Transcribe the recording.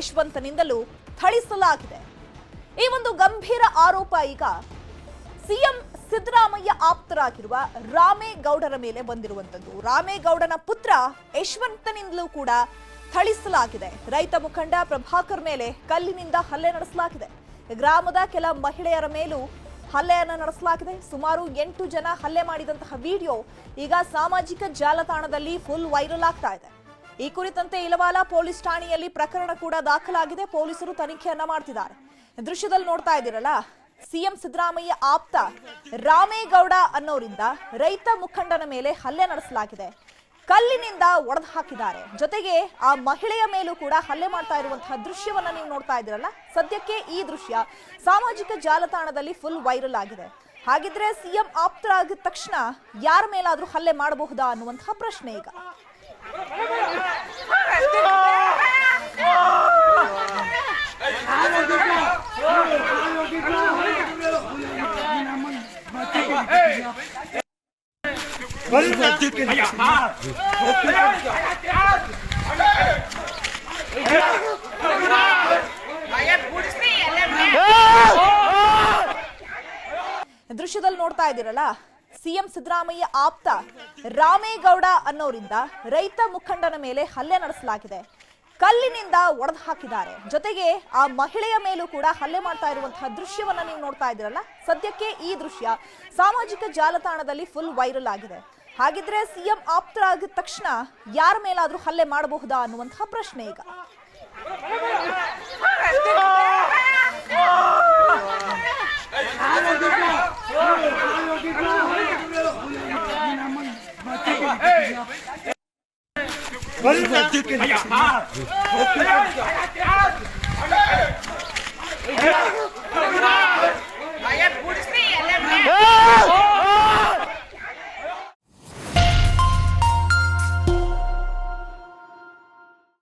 ಯಶವಂತನಿಂದಲೂ ಥಳಿಸಲಾಗಿದೆ. ಈ ಒಂದು ಗಂಭೀರ ಆರೋಪ ಈಗ ಸಿಎಂ ಸಿದ್ದರಾಮಯ್ಯ ಆಪ್ತರಾಗಿರುವ ರಾಮೇಗೌಡರ ಮೇಲೆ ಬಂದಿರುವಂತದ್ದು ರಾಮೇಗೌಡನ ಪುತ್ರ ಯಶವಂತನಿಂದಲೂ ಕೂಡ ಥಳಿಸಲಾಗಿದೆ. ರೈತ ಮುಖಂಡ ಪ್ರಭಾಕರ್ ಮೇಲೆ ಕಲ್ಲಿನಿಂದ ಹಲ್ಲೆ ನಡೆಸಲಾಗಿದೆ. ಗ್ರಾಮದ ಕೆಲ ಮಹಿಳೆಯರ ಮೇಲೂ ಹಲ್ಲೆಯನ್ನು ನಡೆಸಲಾಗಿದೆ. ಸುಮಾರು ಎಂಟು ಜನ ಹಲ್ಲೆ ಮಾಡಿದಂತಹ ವಿಡಿಯೋ ಈಗ ಸಾಮಾಜಿಕ ಜಾಲತಾಣದಲ್ಲಿ ಫುಲ್ ವೈರಲ್ ಆಗ್ತಾ ಇದೆ. ಈ ಕುರಿತಂತೆ ಇಲವಾಲ ಪೊಲೀಸ್ ಠಾಣೆಯಲ್ಲಿ ಪ್ರಕರಣ ಕೂಡ ದಾಖಲಾಗಿದೆ. ಪೊಲೀಸರು ತನಿಖೆಯನ್ನ ಮಾಡ್ತಿದ್ದಾರೆ. ದೃಶ್ಯದಲ್ಲಿ ನೋಡ್ತಾ ಇದ್ದೀರಲ್ಲ, ಸಿಎಂ ಸಿದ್ದರಾಮಯ್ಯ ಆಪ್ತ ರಾಮೇಗೌಡ ಅನ್ನೋರಿಂದ ರೈತ ಮುಖಂಡನ ಮೇಲೆ ಹಲ್ಲೆ ನಡೆಸಲಾಗಿದೆ. ಕಲ್ಲಿನಿಂದ ಒಡೆದು ಹಾಕಿದ್ದಾರೆ. ಜೊತೆಗೆ ಆ ಮಹಿಳೆಯ ಮೇಲೂ ಕೂಡ ಹಲ್ಲೆ ಮಾಡ್ತಾ ಇರುವಂತಹ ದೃಶ್ಯವನ್ನ ನೀವು ನೋಡ್ತಾ ಇದ್ದೀರಲ್ಲ, ಸದ್ಯಕ್ಕೆ ಈ ದೃಶ್ಯ ಸಾಮಾಜಿಕ ಜಾಲತಾಣದಲ್ಲಿ ಫುಲ್ ವೈರಲ್ ಆಗಿದೆ. ಹಾಗಿದ್ರೆ ಸಿಎಂ ಆಪ್ತರಾಗಿದ ತಕ್ಷಣ ಯಾರ ಮೇಲಾದ್ರೂ ಹಲ್ಲೆ ಮಾಡಬಹುದಾ ಅನ್ನುವಂತಹ ಪ್ರಶ್ನೆ ಈಗ. ದೃಶ್ಯದಲ್ಲಿ ನೋಡ್ತಾ ಇದ್ದೀರಲ್ಲ ಸಿಎಂ ಸಿದ್ದರಾಮಯ್ಯ ಆಪ್ತ ರಾಮೇಗೌಡ ಅನ್ನೋರಿಂದ ರೈತ ಮುಖಂಡನ ಮೇಲೆ ಹಲ್ಲೆ ನಡೆಸಲಾಗಿದೆ. ಕಲ್ಲಿನಿಂದ ಒಡೆದು ಹಾಕಿದ್ದಾರೆ. ಜೊತೆಗೆ ಆ ಮಹಿಳೆಯ ಮೇಲೂ ಕೂಡ ಹಲ್ಲೆ ಮಾಡ್ತಾ ಇರುವಂತಹ ದೃಶ್ಯವನ್ನ ನೀವು ನೋಡ್ತಾ ಇದ್ದೀರಲ್ಲ? ಸದ್ಯಕ್ಕೆ ಈ ದೃಶ್ಯ ಸಾಮಾಜಿಕ ಜಾಲತಾಣದಲ್ಲಿ ಫುಲ್ ವೈರಲ್ ಆಗಿದೆ. ಹಾಗಿದ್ರೆ ಸಿಎಂ ಆಪ್ತರಾಗಿದ ತಕ್ಷಣ ಯಾರ ಮೇಲಾದ್ರೂ ಹಲ್ಲೆ ಮಾಡಬಹುದಾ ಅನ್ನುವಂತಹ ಪ್ರಶ್ನೆ ಈಗ. ஐயா